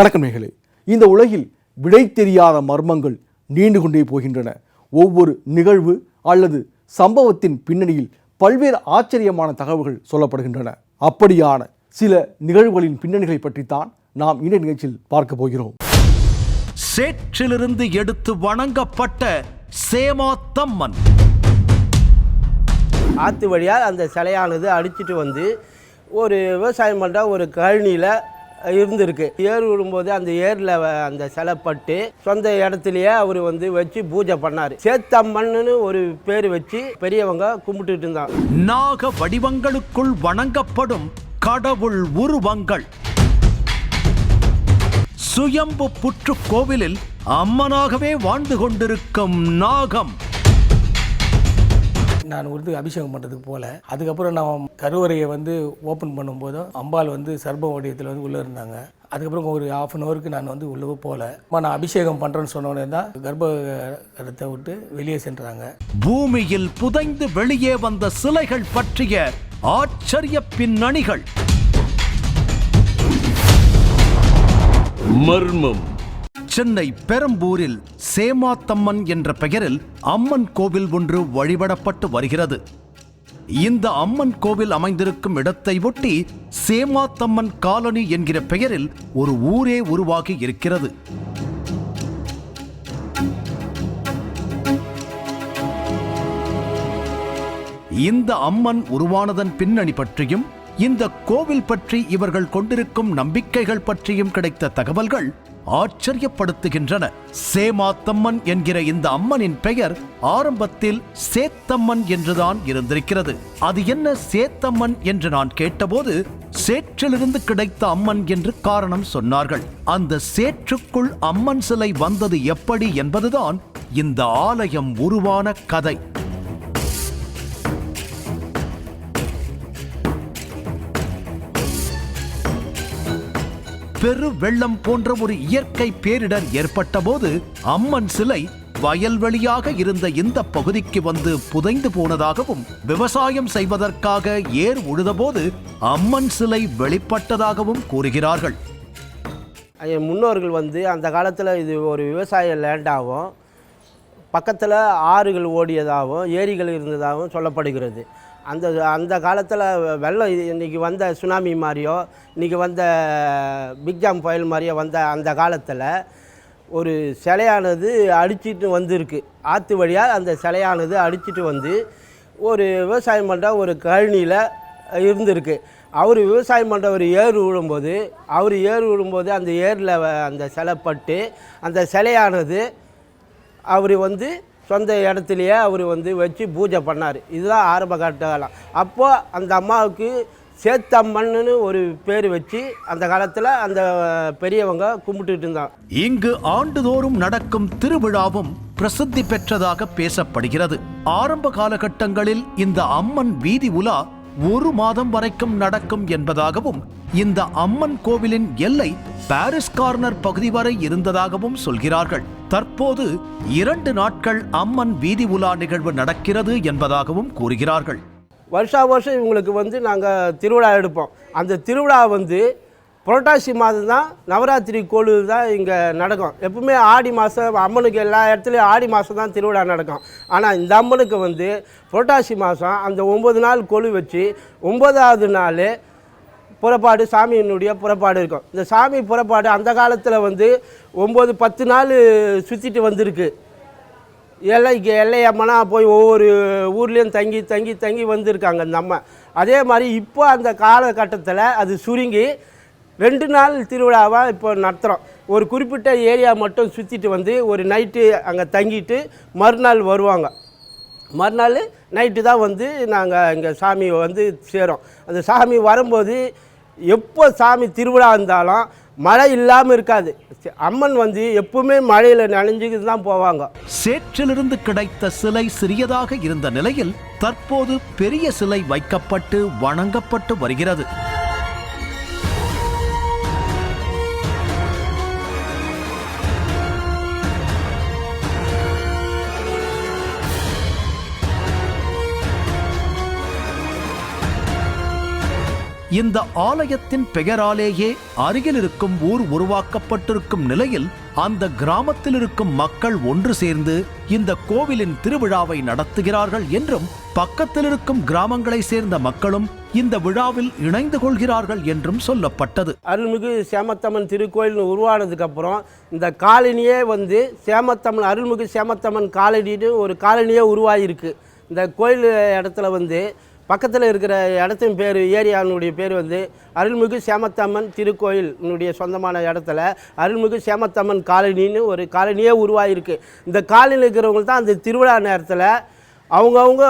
வணக்கம் இந்த உலகில் விடை தெரியாத மர்மங்கள் நீண்டு கொண்டே போகின்றன. ஒவ்வொரு நிகழ்வு அல்லது சம்பவத்தின் பின்னணியில் பல்வேறு ஆச்சரியமான தகவல்கள் சொல்லப்படுகின்றன. அப்படியான சில நிகழ்வுகளின் பின்னணிகளை பற்றித்தான் நாம் இந்த நிகழ்ச்சியில் பார்க்க போகிறோம். சேற்றிலிருந்து எடுத்து வணங்கப்பட்ட சேமாத்தம்மன் ஆற்று வழியாக அந்த சிலையானது அடிச்சிட்டு வந்து ஒரு விவசாயம் பண்ணுற ஒரு கழனியில் இருந்திருக்கு. ஏர் விடும்போது அந்த ஏரில் அந்த சிலை சொந்த இடத்துலையே அவர் வந்து வச்சு பூஜை பண்ணார். சேத்தம்மன்னு ஒரு பேர் வச்சு பெரியவங்க கும்பிட்டுட்டு இருந்தாங்க. நாக வடிவங்களுக்குள் வணங்கப்படும் கடவுள் உருவங்கள். சுயம்பு புற்று கோவிலில் அம்மனாகவே வாழ்ந்து கொண்டிருக்கும் நாகம். நான் வந்து அபிஷேகம் பண்ணுறதுக்கு போல. அதுக்கப்புறம் நான் கருவறையை வந்து ஓப்பன் பண்ணும்போதும் அம்பாள் வந்து சர்ப வடிவத்தில் வந்து உள்ளே இருந்தாங்க. அதுக்கப்புறம் ஒரு ஆஃப் அன் ஹவருக்கு நான் வந்து உள்ளே போகல நான் அபிஷேகம் பண்ணுறேன்னு சொன்ன உடனே தான் கர்ப்பத்தை விட்டு வெளியே சென்றாங்க. பூமியில் புதைந்து வெளியே வந்த சிலைகள் பற்றிய ஆச்சரிய பின்னணிகள். மர்மம். சென்னை பெரம்பூரில் சேமாத்தம்மன் என்ற பெயரில் அம்மன் கோவில் ஒன்று வழிபடப்பட்டு வருகிறது. இந்த அம்மன் கோவில் அமைந்திருக்கும் இடத்தை ஒட்டி சேமாத்தம்மன் காலனி என்கிற பெயரில் ஒரு ஊரே உருவாகி இருக்கிறது. இந்த அம்மன் உருவானதன் பின்னணி பற்றியும் இந்த கோவில் பற்றி இவர்கள் கொண்டிருக்கும் நம்பிக்கைகள் பற்றியும் கிடைத்த தகவல்கள் ஆச்சரியப்படுத்துகின்றன. சேமாத்தம்மன் என்கிற இந்த அம்மனின் பெயர் ஆரம்பத்தில் சேத்தம்மன் என்றுதான் இருந்திருக்கிறது. அது என்ன சேத்தம்மன் என்று நான் கேட்டபோது சேற்றிலிருந்து கிடைத்த அம்மன் என்று காரணம் சொன்னார்கள். அந்த சேற்றுக்குள் அம்மன் சிலை வந்தது எப்படி என்பதுதான் இந்த ஆலயம் உருவான கதை. பெரு வெள்ளம் போன்ற ஒரு இயற்கை பேரிடர் ஏற்பட்ட போது அம்மன் சிலை வயல்வெளியாக இருந்த இந்த பகுதிக்கு வந்து புதைந்து போனதாகவும் விவசாயம் செய்வதற்காக ஏர் உழுதபோது அம்மன் சிலை வெளிப்பட்டதாகவும் கூறுகிறார்கள். என் முன்னோர்கள் வந்து அந்த காலத்தில் இது ஒரு விவசாய லேண்டாகவும் பக்கத்தில் ஆறுகள் ஓடியதாகவும் ஏரிகள் இருந்ததாகவும் சொல்லப்படுகிறது. அந்த அந்த காலத்தில் வெள்ளம் இன்றைக்கி வந்த சுனாமி மாதிரியோ இன்றைக்கி வந்த பிக்ஜாம் புயல் மாதிரியோ வந்த அந்த காலத்தில் ஒரு சிலையானது அடிச்சிட்டு வந்திருக்கு. ஆற்று வழியாக அந்த சிலையானது அடிச்சிட்டு வந்து ஒரு விவசாயம் பண்ணுற ஒரு கழனியில் இருந்திருக்கு. அவர் விவசாயம் பண்ணுற ஒரு ஏர் விழும்போது அவர் ஏர் விழும்போது அந்த ஏரில் அந்த சிலை பட்டு அந்த சிலையானது அவர் வந்து சொந்த இடத்துலையே அவர் வந்து வச்சு பூஜை பண்ணார். இதுதான் ஆரம்ப காலம். அப்போது அந்த அம்மாவுக்கு சேத்தம்மன்னு ஒரு பேர் வச்சு அந்த காலத்தில் அந்த பெரியவங்க கும்பிட்டுட்டு இருந்தாங்க. இங்கு ஆண்டுதோறும் நடக்கும் திருவிழாவும் பிரசித்தி பெற்றதாக பேசப்படுகிறது. ஆரம்ப காலகட்டங்களில் இந்த அம்மன் வீதி உலா ஒரு மாதம் வரைக்கும் நடக்கும் என்பதாகவும் இந்த அம்மன் கோவிலின் எல்லை பாரிஸ் கார்னர் பகுதி வரை இருந்ததாகவும் சொல்கிறார்கள். தற்போது இரண்டு நாட்கள் அம்மன் வீதி உலா நிகழ்வு நடக்கிறது என்பதாகவும் கூறுகிறார்கள். வருஷா வருஷம் இவங்களுக்கு வந்து நாங்கள் திருவிழா எடுப்போம். அந்த திருவிழா வந்து புரட்டாசி மாதம் தான் நவராத்திரி கோவில் தான் இங்கே நடக்கும். எப்பவுமே ஆடி மாதம் அம்மனுக்கு எல்லா இடத்துலையும் ஆடி மாதம் தான் திருவிழா நடக்கும். ஆனால் இந்த அம்மனுக்கு வந்து புரட்டாசி மாதம் அந்த ஒம்பது நாள் கொழு வச்சு ஒம்பதாவது நாள் புறப்பாடு சாமியினுடைய புறப்பாடு இருக்கும். இந்த சாமி புறப்பாடு அந்த காலத்தில் வந்து ஒம்பது பத்து நாள் சுற்றிட்டு வந்திருக்கு. எல்லைக்கு எல்லையம்மனா போய் ஒவ்வொரு ஊர்லேயும் தங்கி தங்கி தங்கி வந்திருக்காங்க அந்த அம்மா அதே மாதிரி இப்போ அந்த காலகட்டத்தில் அது சுருங்கி ரெண்டு நாள் திருவிழாவாக இப்போ நடத்துகிறோம் ஒரு குறிப்பிட்ட ஏரியா மட்டும் சுற்றிட்டு வந்து ஒரு நைட்டு அங்கே தங்கிட்டு மறுநாள் வருவாங்க. மறுநாள் நைட்டு தான் வந்து நாங்கள் இங்கே சாமி வந்து சேரோம் அந்த சாமி வரும்போது எப்போ சாமி திருவிழா இருந்தாலும் மழை இல்லாமல் இருக்காது. அம்மன் வந்து எப்பவுமே மழையில் நனைஞ்சுக்கிட்டு தான் போவாங்க. சேற்றிலிருந்து கிடைத்த சிலை சிறியதாக இருந்த நிலையில் தற்போது பெரிய சிலை வைக்கப்பட்டு வணங்கப்பட்டு வருகிறது. இந்த ஆலயத்தின் பெயராலேயே அருகில் இருக்கும் ஊர் உருவாக்கப்பட்டிருக்கும் நிலையில் அந்த கிராமத்தில் இருக்கும் மக்கள் ஒன்று சேர்ந்து இந்த கோவிலின் திருவிழாவை நடத்துகிறார்கள் என்றும் பக்கத்தில் இருக்கும் கிராமங்களை சேர்ந்த மக்களும் இந்த விழாவில் இணைந்து கொள்கிறார்கள் என்றும் சொல்லப்பட்டது. அருள்மிகு சேமத்தம்மன் திருக்கோயில் உருவானதுக்கு அப்புறம் இந்த காலனியே வந்து சேமத்தம்மன் அருள்மிகு சேமத்தம்மன் காலனின்னு ஒரு காலனியே உருவாயிருக்கு. இந்த கோயில் இடத்துல வந்து பக்கத்தில் இருக்கிற இடத்தின் பேர் ஏரியானுடைய பேர் வந்து அருள்மிகு சேமத்தம்மன் திருக்கோயிலினுடைய சொந்தமான இடத்துல அருள்மிகு சேமத்தம்மன் காலனின்னு ஒரு காலனியே உருவாகிருக்கு இந்த காலனியில் இருக்கிறவங்க தான் அந்த திருவிழா நேரத்தில் அவங்கவுங்க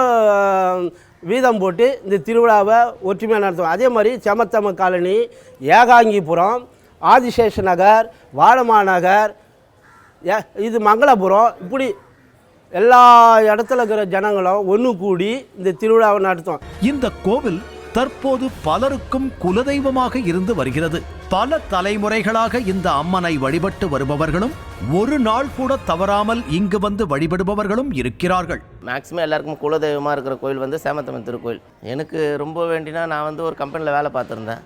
வீதம் போட்டு இந்த திருவிழாவை ஒற்றுமையாக நடத்துவோம் அதே மாதிரி செமத்தம்ம காலனி ஏகாங்கிபுரம் ஆதிசேஷ நகர் வாழமா நகர் இது மங்களபுரம் இப்படி எல்லா இடத்துல இருக்கிற ஜனங்களும் ஒன்று கூடி இந்த திருவிழாவை நடத்தும் இந்த கோவில் தற்போது பலருக்கும் குலதெய்வமாக இருந்து வருகிறது. பல தலைமுறைகளாக இந்த அம்மனை வழிபட்டு வருபவர்களும் ஒரு நாள் கூட தவறாமல் இங்கு வந்து வழிபடுபவர்களும் இருக்கிறார்கள். மேக்ஸிமம் எல்லாருக்கும் குலதெய்வமாக இருக்கிற கோயில் வந்து சேமத்தம்மன் திருக்கோயில். எனக்கு ரொம்ப வேண்டினா நான் வந்து ஒரு கம்பெனியில் வேலை பார்த்துருந்தேன்.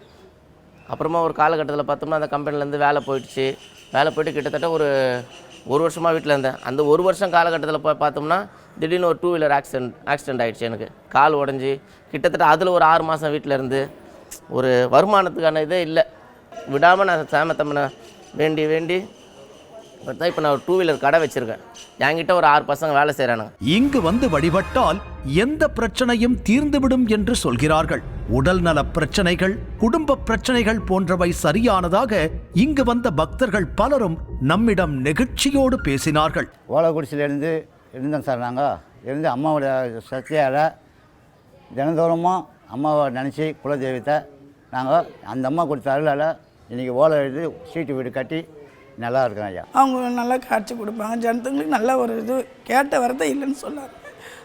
அப்புறமா ஒரு காலகட்டத்தில் பார்த்தோம்னா அந்த கம்பெனிலேருந்து வேலை போயிடுச்சு. வேலை போயிட்டு கிட்டத்தட்ட ஒரு ஒரு வருஷமாக வீட்டில் இருந்தேன். அந்த ஒரு வருஷம் காலகட்டத்தில் போய் பார்த்தோம்னா திடீர்னு ஒரு டூ வீலர் ஆக்சிடென்ட் ஆக்சிடென்ட் ஆகிடுச்சு எனக்கு. கால் உடஞ்சி கிட்டத்தட்ட அதில் ஒரு ஆறு மாதம் வீட்டில் இருந்து ஒரு வருமானத்துக்கான இதே இல்லை. விடாமல் நான் சாமத்தம்மனை வேண்டி வேண்டி பார்த்தா இப்போ நான் ஒரு டூ வீலர் கடை வச்சுருக்கேன். என்கிட்ட ஒரு ஆறு பசங்க வேலை செய்கிறானுங்க இங்கு வந்து வழிபட்டால் எந்த பிரச்சனையும் தீர்ந்துவிடும் என்று சொல்கிறார்கள். உடல் நல பிரச்சனைகள் குடும்ப பிரச்சனைகள் போன்றவை சரியானதாக இங்கு வந்த பக்தர்கள் பலரும் நம்மிடம் நெகிழ்ச்சியோடு பேசினார்கள். ஓலக்குடிசிலேருந்து இருந்தோம் சார் நாங்கள் இருந்து அம்மாவோட சக்தியால் தினந்தோறமாக அம்மாவை நினச்சி குலதெய்வத்தை நாங்கள் அந்த அம்மா கொடுத்த அருளால் இன்றைக்கி ஓலை எழுதி சீட்டு வீடு கட்டி நல்லா இருக்கோம் ஐயா. அவங்க நல்லா காட்சி கொடுப்பாங்க. ஜனத்துங்களுக்கு நல்ல ஒரு இது கேட்ட வரதை இல்லைன்னு சொல்லாரு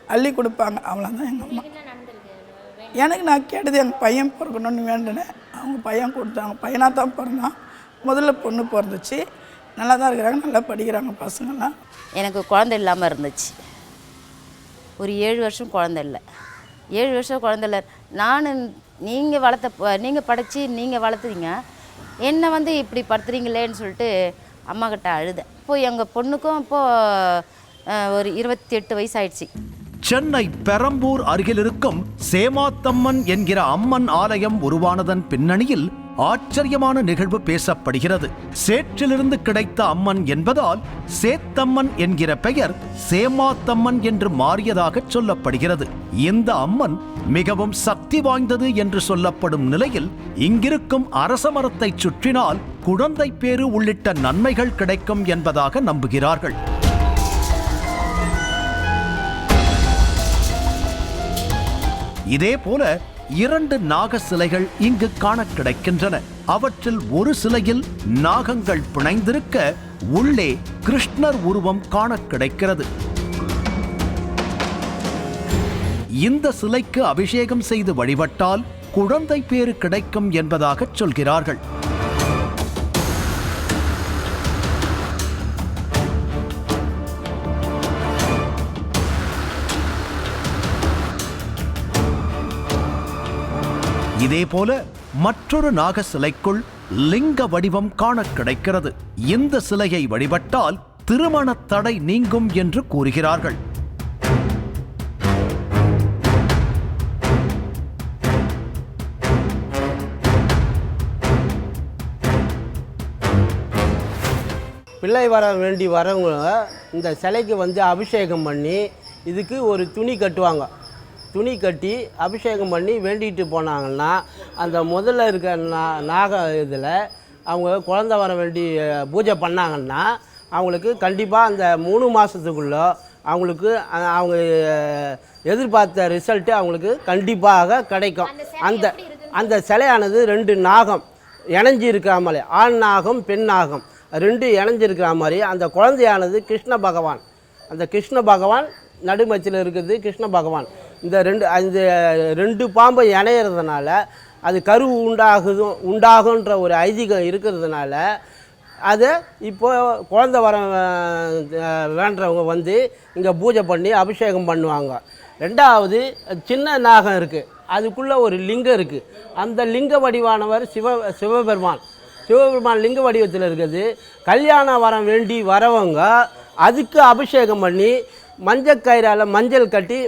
அள்ளி கொடுப்பாங்க. அவ்வளோதான் எங்கள் அம்மா. எனக்கு நான் கேட்டது எங்கள் பையன் பிறக்கணும்னு வேண்டினேன். அவங்க பையன் கொடுத்தாங்க. பையனாக தான் பிறந்தான். முதல்ல பொண்ணு பிறந்துச்சு. நல்லா தான் இருக்கிறாங்க. நல்லா படிக்கிறாங்க பசங்கள்லாம். எனக்கு குழந்தை இல்லாமல் இருந்துச்சு. ஒரு ஏழு வருஷம் குழந்தை இல்லை. ஏழு வருஷம் குழந்தை இல்லை. நான் நீங்கள் வளர்த்த நீங்கள் படைச்சி நீங்கள் வளர்த்துறீங்க. என்னை வந்து இப்படி படுத்துறீங்களேன்னு சொல்லிட்டு அம்மாக்கிட்ட அழுதேன். இப்போ எங்கள் பொண்ணுக்கும் இப்போது ஒரு இருபத்தி எட்டு வயசு ஆயிடுச்சு சென்னை பெரம்பூர் அருகில் இருக்கும் சேமாத்தம்மன் என்கிற அம்மன் ஆலயம் உருவானதன் பின்னணியில் ஆச்சரியமான நிகழ்வு பேசப்படுகிறது. சேற்றிலிருந்து கிடைத்த அம்மன் என்பதால் சேத்தம்மன் என்கிற பெயர் சேமாத்தம்மன் என்று மாறியதாக சொல்லப்படுகிறது. இந்த அம்மன் மிகவும் சக்தி வாய்ந்தது என்று சொல்லப்படும் நிலையில் இங்கிருக்கும் அரச மரத்தை சுற்றினால் குழந்தை பேறு உள்ளிட்ட நன்மைகள் கிடைக்கும் என்பதாக நம்புகிறார்கள். இதே போல இரண்டு நாக சிலைகள் இங்கு காண கிடைக்கின்றன. அவற்றில் ஒரு சிலையில் நாகங்கள் பிணைந்திருக்க உள்ளே கிருஷ்ணர் உருவம் காண கிடைக்கிறது. இந்த சிலைக்கு அபிஷேகம் செய்து வழிபட்டால் குழந்தை பேறு கிடைக்கும் என்பதாக சொல்கிறார்கள். இதேபோல மற்றொரு நாக சிலைக்குள் லிங்க வடிவம் காண கிடைக்கிறது. இந்த சிலையை வழிபட்டால் திருமண தடை நீங்கும் என்று கூறுகிறார்கள். பிள்ளை வர வேண்டி வரவங்க இந்த சிலைக்கு வந்து அபிஷேகம் பண்ணி இதுக்கு ஒரு துணி கட்டுவாங்க. துணி கட்டி அபிஷேகம் பண்ணி வேண்டிட்டு போனாங்கன்னா அந்த முதல்ல இருக்க நா நாக இதில் அவங்க குழந்த வர வேண்டி அஹ், பூஜை பண்ணாங்கன்னா அவங்களுக்கு கண்டிப்பாக அந்த மூணு மாதத்துக்குள்ள அவங்களுக்கு அவங்க எதிர்பார்த்த ரிசல்ட்டு அவங்களுக்கு கண்டிப்பாக கிடைக்கும். அந்த அந்த சிலையானது ரெண்டு நாகம் இணைஞ்சி இருக்கிற மாதிரி ஆண் நாகம் பெண் நாகம் ரெண்டு இணைஞ்சிருக்கிற மாதிரி அந்த குழந்தையானது கிருஷ்ண பகவான். அந்த கிருஷ்ண பகவான் நடுமச்சில் இருக்குது கிருஷ்ண பகவான். இந்த ரெண்டு அந்த ரெண்டு பாம்பை இணையிறதுனால அது கரு உண்டாகுதும் உண்டாகுன்ற ஒரு ஐதீகம் இருக்கிறதுனால அதை இப்போ குழந்த வர வேண்டவங்க வேண்டுறவங்க வந்து இங்கே பூஜை பண்ணி அபிஷேகம் பண்ணுவாங்க. ரெண்டாவது சின்ன நாகம் இருக்குது அதுக்குள்ளே ஒரு லிங்கம் இருக்குது அந்த லிங்க வடிவானவர் சிவ சிவபெருமான். சிவபெருமான் லிங்க வடிவத்தில் இருக்குது கல்யாணம் வரம் வேண்டி வரவங்க அதுக்கு அபிஷேகம் பண்ணி மஞ்சள் கயிறால் மஞ்சள் கட்டி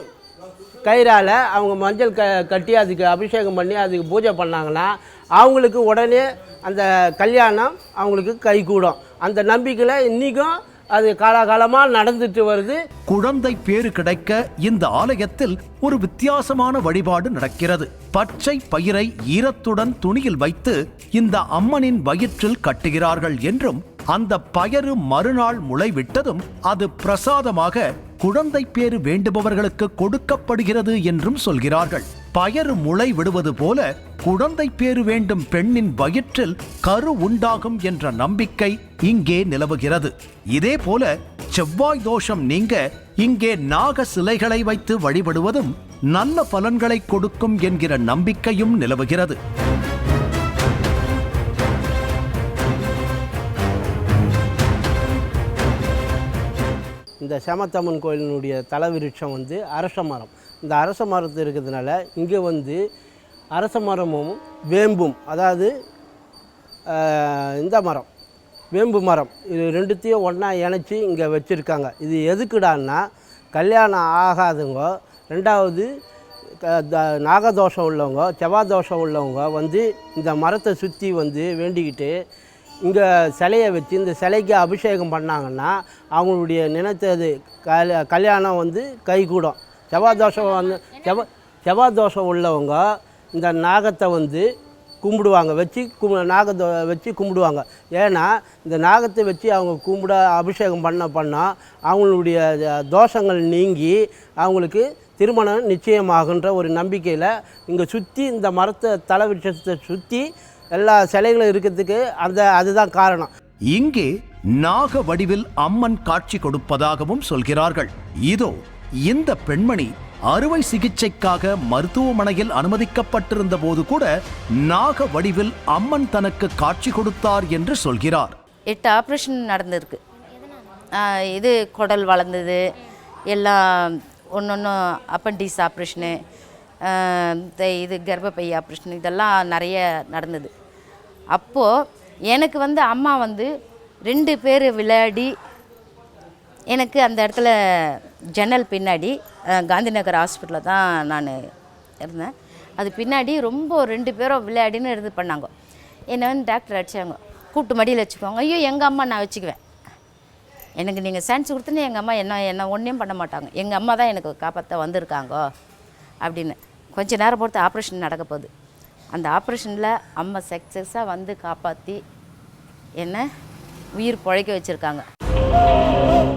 கயிறால் அவங்க மஞ்சள் க கட்டி அதுக்கு அபிஷேகம் பண்ணி அதுக்கு பூஜை பண்ணாங்கன்னா அவங்களுக்கு உடனே அந்த கல்யாணம் அவங்களுக்கு கைகூடும். அந்த நம்பிக்கையில் இன்றைக்கும் அது காலாகாலமாக நடந்துட்டு வருது. குழந்தை பேறு கிடைக்க இந்த ஆலயத்தில் ஒரு வித்தியாசமான வழிபாடு நடக்கிறது. பச்சை பயிரை ஈரத்துடன் துணியில் வைத்து இந்த அம்மனின் வயிற்றில் கட்டுகிறார்கள் என்றும் அந்த பயறு மறுநாள் முளைவிட்டதும் அது பிரசாதமாக குழந்தை பேறு வேண்டுபவர்களுக்கு கொடுக்கப்படுகிறது என்றும் சொல்கிறார்கள். பயறு முளை விடுவது போல குழந்தை பேறு வேண்டும் பெண்ணின் வயிற்றில் கரு உண்டாகும் என்ற நம்பிக்கை இங்கே நிலவுகிறது. இதே போல செவ்வாய் தோஷம் நீங்க இங்கே நாக சிலைகளை வைத்து வழிபடுவதும் நல்ல பலன்களை கொடுக்கும் என்கிற நம்பிக்கையும் நிலவுகிறது. இந்த செமத்தம்மன் கோயிலினுடைய தலவிருட்சம் வந்து அரச மரம். இந்த அரச மரத்து இருக்கிறதுனால இங்கே வந்து அரச மரமும் வேம்பும் அதாவது இந்த மரம் வேம்பு மரம் இது ரெண்டுத்தையும் ஒன்றா இணைச்சி இங்கே வச்சுருக்காங்க. இது எதுக்குடான்னா கல்யாணம் ஆகாதவங்க ரெண்டாவது நாகதோஷம் உள்ளவங்க செவ்வாய் தோஷம் உள்ளவங்க வந்து இந்த மரத்தை சுற்றி வந்து வேண்டிக்கிட்டு இங்கே சிலையை வச்சு இந்த சிலைக்கு அபிஷேகம் பண்ணாங்கன்னா அவங்களுடைய நினைத்தது கல் கல்யாணம் வந்து கைகூடும். செவ்வாய் தோஷம் வந்து செவ்வாய் செவ்வாய் தோஷம் உள்ளவங்க இந்த நாகத்தை வந்து கும்பிடுவாங்க வச்சு கும் நாகத்தை வச்சு கும்பிடுவாங்க. ஏன்னா இந்த நாகத்தை வச்சு அவங்க கும்பிட அபிஷேகம் பண்ண பண்ணால் அவங்களுடைய தோஷங்கள் நீங்கி அவங்களுக்கு திருமணம் நிச்சயமாகுன்ற ஒரு நம்பிக்கையில் இங்கே சுற்றி இந்த மரத்தை தலை விருட்சத்தை சுற்றி எல்லா சிலைகளும் இருக்கிறதுக்கு அந்த அதுதான் காரணம். இங்கே நாக வடிவில் அம்மன் காட்சி கொடுப்பதாகவும் சொல்கிறார்கள். இதோ இந்த பெண்மணி அறுவை சிகிச்சைக்காக மருத்துவமனையில் அனுமதிக்கப்பட்டிருந்த போது கூட நாக வடிவில் அம்மன் தனக்கு காட்சி கொடுத்தார் என்று சொல்கிறார். எட்டு ஆப்ரேஷன் நடந்திருக்கு. இது குடல் வளர்ந்தது எல்லாம் ஒன்று ஒன்று அப்பண்டிஸ் ஆப்ரேஷனு இது கர்ப்பப்பை ஆப்ரேஷன் இதெல்லாம் நிறைய நடந்தது. அப்போது எனக்கு வந்து அம்மா வந்து ரெண்டு பேர் விளையாடி எனக்கு அந்த இடத்துல ஜன்னல் பின்னாடி காந்திநகர் ஹாஸ்பிட்டலில் தான் நான் இருந்தேன். அது பின்னாடி ரொம்ப ரெண்டு பேரும் விளையாடின்னு இது பண்ணாங்க. என்னை வந்து டாக்டர் அடிச்சாங்க. கூப்பிட்டு மடியில் வச்சுக்குவாங்க. ஐயோ எங்கள் அம்மா நான் வச்சுக்குவேன். எனக்கு நீங்கள் சான்ஸ் கொடுத்துன்னு எங்கள் அம்மா என்ன என்ன ஒன்றையும் பண்ண மாட்டாங்க. எங்கள் அம்மா தான் எனக்கு காப்பாற்ற வந்திருக்காங்க அப்படின்னு. கொஞ்ச நேரம் பொறுத்து ஆப்ரேஷன் நடக்க போகுது. அந்த ஆப்ரேஷனில் அம்மா சக்ஸஸாக வந்து காப்பாற்றி என்ன உயிர் பிழைக்க வச்சிருக்காங்க.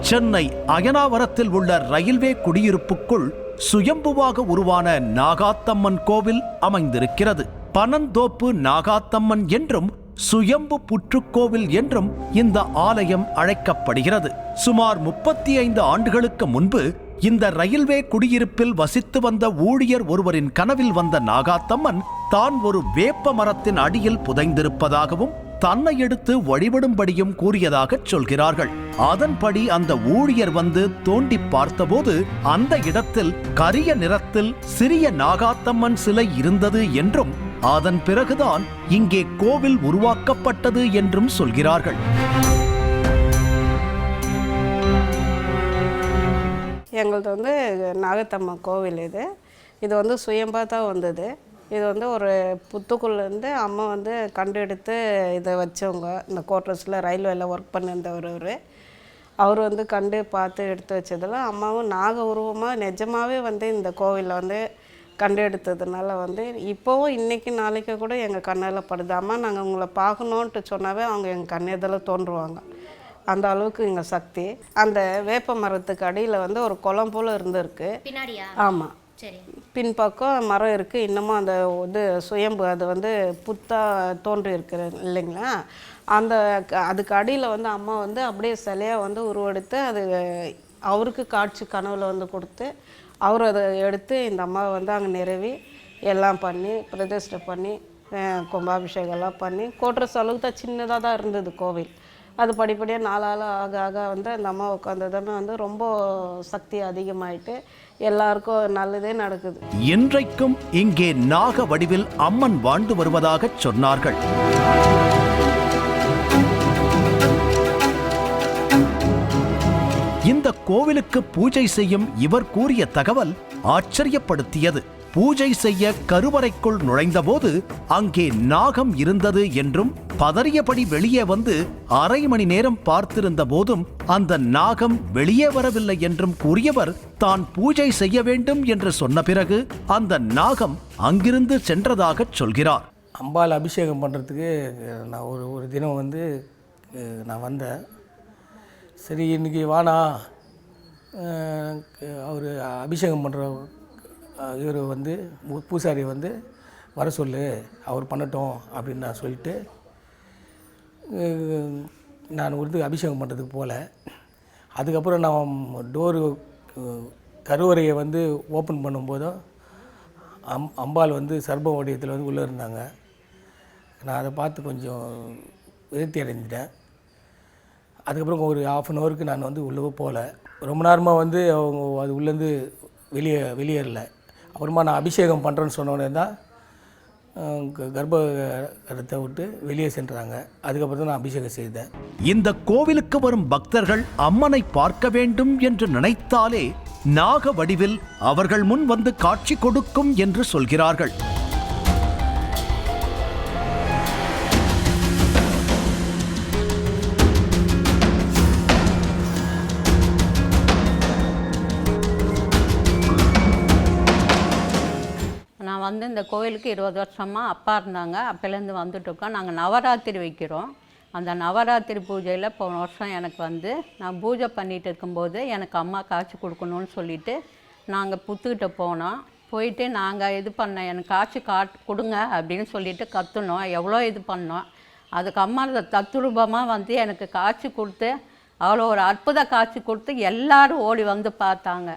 சென்னை அயனாவரத்தில் உள்ள ரயில்வே குடியிருப்புக்குள் சுயம்புவாக உருவான நாகாத்தம்மன் கோவில் அமைந்திருக்கிறது. பனந்தோப்பு நாகாத்தம்மன் என்றும் சுயம்பு புற்றுக்கோவில் என்றும் இந்த ஆலயம் அழைக்கப்படுகிறது. சுமார் முப்பத்தி ஐந்து ஆண்டுகளுக்கு முன்பு இந்த ரயில்வே குடியிருப்பில் வசித்து வந்த ஊழியர் ஒருவரின் கனவில் வந்த நாகாத்தம்மன் தான் ஒரு வேப்ப மரத்தின் அடியில் புதைந்திருப்பதாகவும் தன்னை எடுத்து வழிபடும்படியும் கூறியதாகச் சொல்கிறார்கள். அதன்படி அந்த ஊழியர் வந்து தோண்டி பார்த்தபோது அந்த இடத்தில் கரிய நிறத்தில் சிறிய நாகாத்தம்மன் சிலை இருந்தது என்றும் அதன் பிறகுதான் இங்கே கோவில் உருவாக்கப்பட்டது என்றும் சொல்கிறார்கள். எங்களது வந்து நாகத்தம்மன் கோவில் இது. இது வந்து சுயம்பாக தான் வந்தது. இது வந்து ஒரு புத்துக்குள்ளேருந்து அம்மா வந்து கண்டெடுத்து இதை வச்சவங்க. இந்த குவார்ட்டர்ஸில் ரயில்வேல ஒர்க் பண்ணியிருந்தவர் அவர். வந்து கண்டு பார்த்து எடுத்து வச்சதில் அம்மாவும் நாக உருவமாக நிஜமாகவே வந்து இந்த கோவிலில் வந்து கண்டு எடுத்ததுனால வந்து இப்போவும் இன்றைக்கி நாளைக்கு கூட எங்கள் கண்ணில் படுது. அம்மா நாங்கள் உங்களை பார்க்கணுன்ட்டு சொன்னாவே அவங்க எங்கள் கண்ணெதில் தோன்றுவாங்க. அந்த அளவுக்கு இங்கே சக்தி. அந்த வேப்ப மரத்துக்கு அடியில் வந்து ஒரு குளம் போல் இருந்திருக்கு. ஆமாம் பின்பக்கம் மரம் இருக்குது இன்னமும் அந்த இது சுயம்பு அது வந்து புத்தாக தோன்றி இருக்கிற இல்லைங்களா? அந்த அதுக்கு அடியில் வந்து அம்மா வந்து அப்படியே சிலையாக வந்து உருவெடுத்து அது அவருக்கு காட்சி கனவில் வந்து கொடுத்து அவர் அதை எடுத்து இந்த அம்மாவை வந்து அங்கே நிறுவி எல்லாம் பண்ணி பிரதிஷ்டை பண்ணி கும்பாபிஷேகம்லாம் பண்ணி கோட்டுற அளவுக்கு தான் சின்னதாக தான் இருந்தது கோவில். அது படிப்படியாக நாளால் ஆக ஆக வந்து அந்த அம்மா உட்காந்ததுமே வந்து ரொம்ப சக்தி அதிகமாயிட்டு எல்லாருக்கும் நல்லதே நடக்குது. இன்றைக்கும் இங்கே நாக வடிவில் அம்மன் வாழ்ந்து வருவதாகச் சொன்னார்கள். இந்த கோவிலுக்கு பூஜை செய்யும் இவர் கூறிய தகவல் ஆச்சரியப்படுத்தியது. பூஜை செய்ய கருவறைக்குள் நுழைந்தபோது அங்கே நாகம் இருந்தது என்றும் பதறியபடி வெளியே வந்து அரை மணி நேரம் பார்த்திருந்த போதும் அந்த நாகம் வெளியே வரவில்லை என்றும் கூறியவர் தான் பூஜை செய்ய வேண்டும் என்று சொன்ன பிறகு அந்த நாகம் அங்கிருந்து சென்றதாகச் சொல்கிறார். அம்பாள் அபிஷேகம் பண்ணுறதுக்கு நான் ஒரு ஒரு தினம் வந்து நான் வந்தேன். சரி இன்றைக்கி வானா அவர் அபிஷேகம் பண்ணுற இவர் வந்து பூசாரி வந்து வர சொல்லு அவர் பண்ணட்டும் அப்படின்னு நான் சொல்லிட்டு நான் வந்து அபிஷேகம் பண்ணுறதுக்கு போகல அதுக்கப்புறம் நான் டோரு கருவறையை வந்து ஓப்பன் பண்ணும்போதும் அம் அம்பாள் வந்து சர்ப வடிவத்தில் வந்து உள்ளே இருந்தாங்க. நான் அதை பார்த்து கொஞ்சம் விரக்தி அடைஞ்சிட்டேன். அதுக்கப்புறம் ஒரு ஆஃப் அன் ஹவருக்கு நான் வந்து உள்ளே போகல. ரொம்ப நேரமாக வந்து அவங்க அது உள்ளேருந்து வெளியே வெளியேறல. அப்புறமா நான் அபிஷேகம் பண்ணுறேன்னு சொன்னோடனே தான் க- கர்ப்ப கருத்தை விட்டு வெளியே சென்றாங்க. அதுக்கப்புறம் தான் நான் அபிஷேகம் செய்தேன். இந்த கோவிலுக்கு வரும் பக்தர்கள் அம்மனை பார்க்க வேண்டும் என்று நினைத்தாலே நாக வடிவில் அவர்கள் முன் வந்து காட்சி கொடுக்கும் என்று சொல்கிறார்கள். வந்து இந்த கோயிலுக்கு இருபது வருஷமாக அப்பா இருந்தாங்க. அப்போலேருந்து வந்துட்டுருக்கோம் நாங்கள் நவராத்திரி வைக்கிறோம். அந்த நவராத்திரி பூஜையில் போன வருஷம் எனக்கு வந்து நான் பூஜை பண்ணிட்டு இருக்கும்போது எனக்கு அம்மா காய்ச்சி கொடுக்கணும்னு சொல்லிட்டு நாங்கள் புத்துக்கிட்ட போனோம். போயிட்டு நாங்கள் இது பண்ண எனக்கு காய்ச்சி காட் கொடுங்க அப்படின்னு சொல்லிட்டு கற்றுனோம் எவ்வளோ இது பண்ணோம். அதுக்கு அம்மா அந்த தத்துரூபமாக வந்து எனக்கு காய்ச்சி கொடுத்து அவ்வளோ ஒரு அற்புத காட்சி கொடுத்து எல்லோரும் ஓடி வந்து பார்த்தாங்க.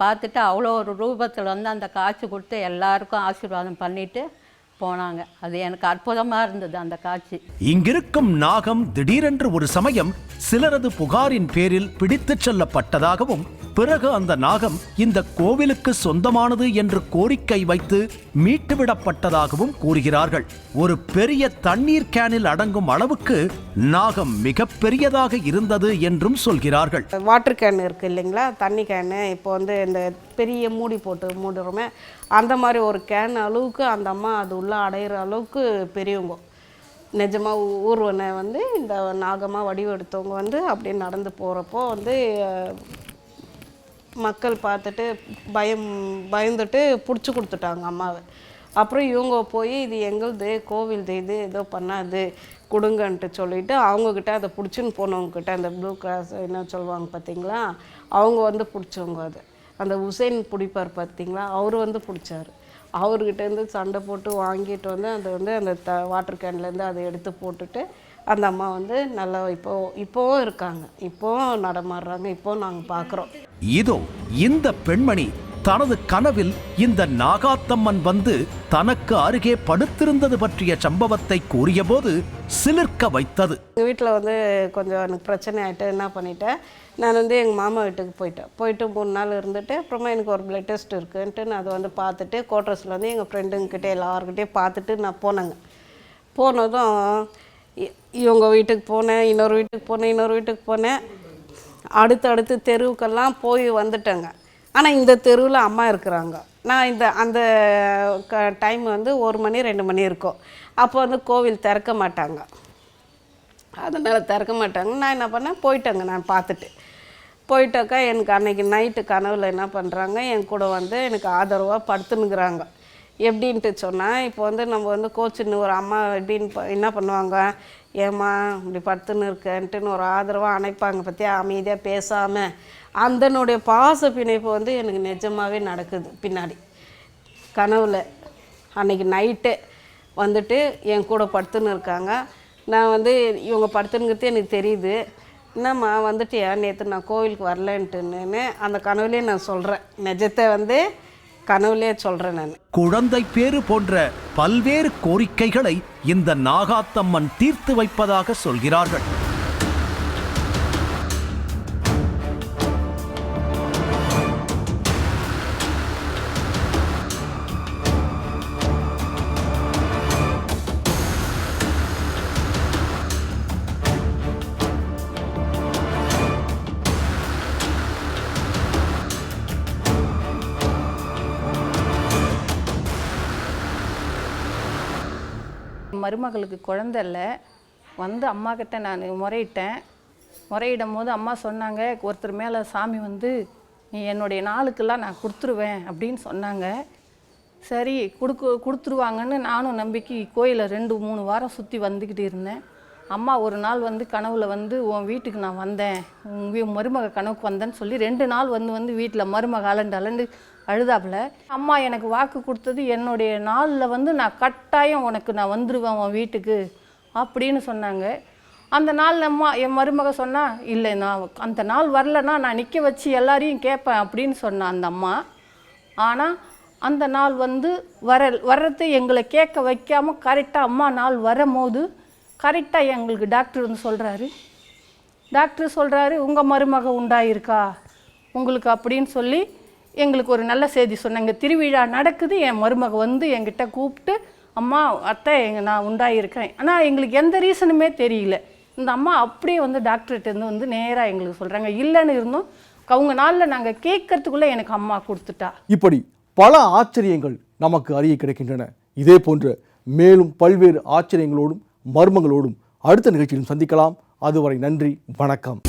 பார்த்துட்டு அவ்வளோ ஒரு ரூபத்தில் வந்து அந்த காட்சி கொடுத்து எல்லாருக்கும் ஆசீர்வாதம் பண்ணிவிட்டு போனாங்க. அது எனக்கு அற்புதமாக இருந்தது அந்த காட்சி. இங்கிருக்கும் நாகம் திடீரென்று ஒரு சமயம் சிலரது புகாரின் பேரில் பிடித்துச் செல்லப்பட்டதாகவும் பிறகு அந்த நாகம் இந்த கோவிலுக்கு சொந்தமானது என்று கோரிக்கை வைத்து மீட்டுவிடப்பட்டதாகவும் கூறுகிறார்கள். ஒரு பெரிய தண்ணீர் கேனில் அடங்கும் அளவுக்கு நாகம் மிகப் பெரியதாக இருந்தது என்றும் சொல்கிறார்கள். வாட்டர் கேன் இருக்குது இல்லைங்களா? தண்ணி கேனு. இப்போ வந்து இந்த பெரிய மூடி போட்டு மூடுறோமே அந்த மாதிரி ஒரு கேன் அளவுக்கு அந்த அம்மா அது உள்ளே அடையிற அளவுக்கு பெரியவங்க. நிஜமாக ஊர்வனை வந்து இந்த நாகமாக வடிவெடுத்தவங்க வந்து அப்படியே நடந்து போகிறப்போ வந்து மக்கள் பார்த்துட்டு பயம் பயந்துட்டு பிடிச்சி கொடுத்துட்டாங்க அம்மாவை. அப்புறம் இவங்க போய் இது எங்களுது கோவில்து இது ஏதோ பண்ணாது கொடுங்கன்ட்டு சொல்லிட்டு அவங்கக்கிட்ட அதை பிடிச்சின்னு போனவங்கக்கிட்ட அந்த ப்ளூ கிராஸ் என்ன சொல்லுவாங்க பார்த்தீங்களா? அவங்க வந்து பிடிச்சவங்க அது. அந்த உசைன் பிடிப்பார் பார்த்தீங்களா? அவர் வந்து பிடிச்சாரு. அவர்கிட்டேருந்து சண்டை போட்டு வாங்கிட்டு வந்து அதை வந்து அந்த த வாட்டர் கேன்லேருந்து அதை எடுத்து போட்டுட்டு அந்த அம்மா வந்து நல்லா இப்போ இப்போவும் இருக்காங்க. இப்போவும் நடமாடுறாங்க. இப்போவும் நாங்கள் பார்க்குறோம் இதோ இந்த பெண்மணி தனது கனவில் இந்த நாகாத்தம்மன் வந்து தனக்கு அருகே படுத்திருந்தது பற்றிய சம்பவத்தை கூறியபோது சிலிர்க்க வைத்தது. எங்கள் வீட்டில் வந்து கொஞ்சம் எனக்கு பிரச்சனை ஆகிட்டு என்ன பண்ணிட்டேன்? நான் வந்து எங்கள் மாமா வீட்டுக்கு போயிட்டேன். போயிட்டு மூணு நாள் இருந்துட்டு அப்புறமா எனக்கு ஒரு பிளட் டெஸ்ட் இருக்குன்ட்டு நான் அதை வந்து பார்த்துட்டு கோட்ரஸில் வந்து எங்கள் ஃப்ரெண்டுங்கிட்டே எல்லாருக்கிட்டே பார்த்துட்டு நான் போனேங்க. போனதும் இ- இவங்க வீட்டுக்கு போனேன் இன்னொரு வீட்டுக்கு போனேன் இன்னொரு வீட்டுக்கு போனேன். அடுத்து அடுத்து தெருவுக்கெல்லாம் போய் வந்துட்டேங்க. ஆனால் இந்த தெருவில் அம்மா இருக்கிறாங்க. நான் இந்த அந்த க டைம் வந்து ஒரு மணி ரெண்டு மணி இருக்கும். அப்போ வந்து கோவில் திறக்க மாட்டாங்க. அதனால் திறக்க மாட்டாங்க. நான் என்ன பண்ணேன்? போயிட்டேங்க நான் பார்த்துட்டு. போயிட்டாக்கா எனக்கு அன்றைக்கி நைட்டு கனவில் என்ன பண்ணுறாங்க என் கூட வந்து எனக்கு ஆதரவாக படுத்துனுங்கிறாங்க எப்படின்ட்டு சொன்னால் இப்போ வந்து நம்ம வந்து கோச்சின்னு ஒரு அம்மா எப்படின்னு என்ன பண்ணுவாங்க? ஏம்மா இப்படி படுத்துன்னு இருக்கேன்ட்டுன்னு ஒரு ஆதரவாக அணைப்பாங்க பற்றியா அமைதியாக பேசாமல் அந்தனுடைய பாச பிணைப்பு வந்து எனக்கு நிஜமாகவே நடக்குது பின்னாடி. கனவில். அன்னைக்கு நைட்டு வந்துட்டு என் கூட படுத்துன்னு இருக்காங்க. நான் வந்து இவங்க படுத்துனுங்கிறது எனக்கு தெரியுது. என்னம்மா வந்துட்டியா? நேற்று நான் கோவிலுக்கு வரலன்ட்டுன்னு அந்த கனவுலேயே நான் சொல்கிறேன் நிஜத்தை வந்து கனவுலே சொல்கிறேன் நான். குழந்தை பேறு போன்ற பல்வேறு கோரிக்கைகளை இந்த நாகாத்தம்மன் தீர்த்து வைப்பதாக சொல்கிறார்கள். மருமகளுக்கு குழந்தை இல்லை. வந்து அம்மா கிட்ட நான் முறையிட்டேன். முறையிடும் போது அம்மா சொன்னாங்க ஒருத்தர் மேலே சாமி வந்து நீ என்னுடைய நாளுக்கெல்லாம் நான் கொடுத்துருவேன் அப்படின்னு சொன்னாங்க. சரி கொடுக்கு கொடுத்துருவாங்கன்னு நானும் நம்பிக்கை கோயிலை ரெண்டு மூணு வாரம் சுற்றி வந்துக்கிட்டு இருந்தேன். அம்மா ஒரு நாள் வந்து கனவுல வந்து உன் வீட்டுக்கு நான் வந்தேன். உன் மருமக கனவுக்கு வந்தேன்னு சொல்லி ரெண்டு நாள் வந்து வந்து வீட்டில் மருமக அலண்டு அலண்டு அழுதாப்புல. அம்மா எனக்கு வாக்கு கொடுத்தது என்னுடைய நாளில் வந்து நான் கட்டாயம் உனக்கு நான் வந்துடுவேன் உன் வீட்டுக்கு அப்படின்னு சொன்னாங்க. அந்த நாள் அம்மா என் மருமக சொன்னா இல்லை நான் அந்த நாள் வரலன்னா நான் நிற்க வச்சு எல்லாரையும் கேட்பேன் அப்படின்னு சொன்னான் அந்த அம்மா. ஆனால் அந்த நாள் வந்து வர வர்றது எங்களை கேட்க வைக்காமல் கரெக்டாக அம்மா நாள் வரும்போது கரெக்டாக எங்களுக்கு டாக்டர் வந்து சொல்கிறாரு டாக்டர் சொல்கிறாரு உங்கள் மருமக உண்டாயிருக்கா? உங்களுக்கு அப்படின்னு சொல்லி எங்களுக்கு ஒரு நல்ல செய்தி சொன்னாங்க. திருவிழா நடக்குது. என் மருமக வந்து என்கிட்ட கூப்பிட்டு அம்மா அத்தை எங்க நான் உண்டாயிருக்கேன். ஆனால் எங்களுக்கு எந்த ரீசனுமே தெரியல. இந்த அம்மா அப்படியே வந்து டாக்டர்கிட்டேருந்து வந்து நேராக எங்களுக்கு சொல்கிறாங்க இல்லைன்னு இருந்தோம். அவங்க நாளில் நாங்கள் கேட்கறதுக்குள்ளே எனக்கு அம்மா கொடுத்துட்டா. இப்படி பல ஆச்சரியங்கள் நமக்கு அறிய கிடைக்கின்றன. இதே போன்ற மேலும் பல்வேறு ஆச்சரியங்களோடும் மர்மங்களோடும் அடுத்த நிகழ்ச்சியிலும் சந்திக்கலாம். அதுவரை நன்றி வணக்கம்.